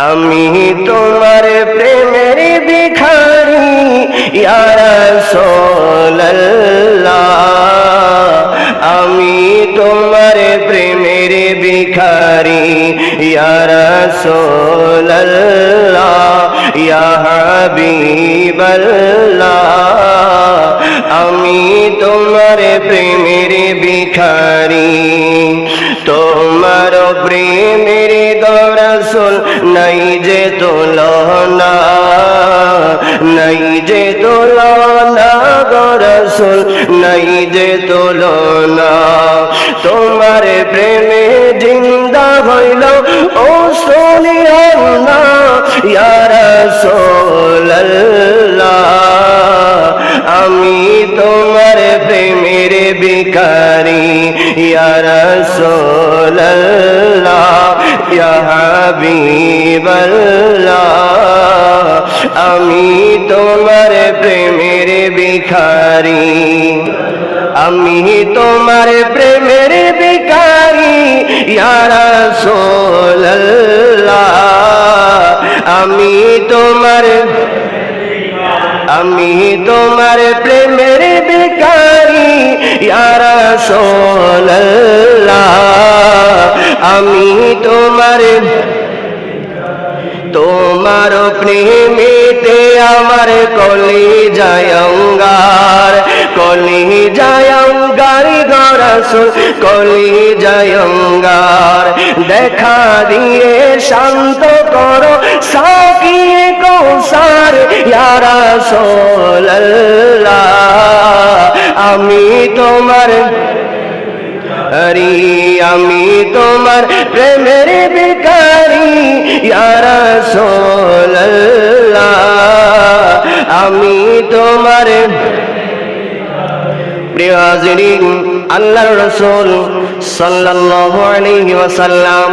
আমি তোমার প্রেমের ভিখারি আমি তোমার প্রেমের ভিখারি ইয়ারা আমি তোমার প্রেমের ভিখারি। নাই যে তুলনা, নাই যে তুলনা গরসুল নাই যে তুলনা। তোমার প্রেমে জিন্দা হইল ও সোনিয়া ইয়ারা আমি তোমার প্রেমের বিকারি ইয়ারা আমি তোমার প্রেমের বিখারি আমি তোমার প্রেমের বিকারি ইয়ারা আমি তোমার আমি তোমার প্রেমের বেকারি ইয়ারা আমি তোমার তোমার প্রেমেতে আমার কলি যায়ঙ্গার কলি যায়ঙ্গার গরসুল কলি যায়ঙ্গার দেখা দিয়ে শান্ত করো, সাকিয়ে কৌসার ইয়ারা সোল্লাহ আমি তোমার আমি তোমার প্রেমের বেকারি ইয়ারা সোল্লা আমি তোমার প্রিয় হাজিরিন, আল্লাহর রাসূল সাল্লাল্লাহু আলাইহি ওয়াসাল্লাম।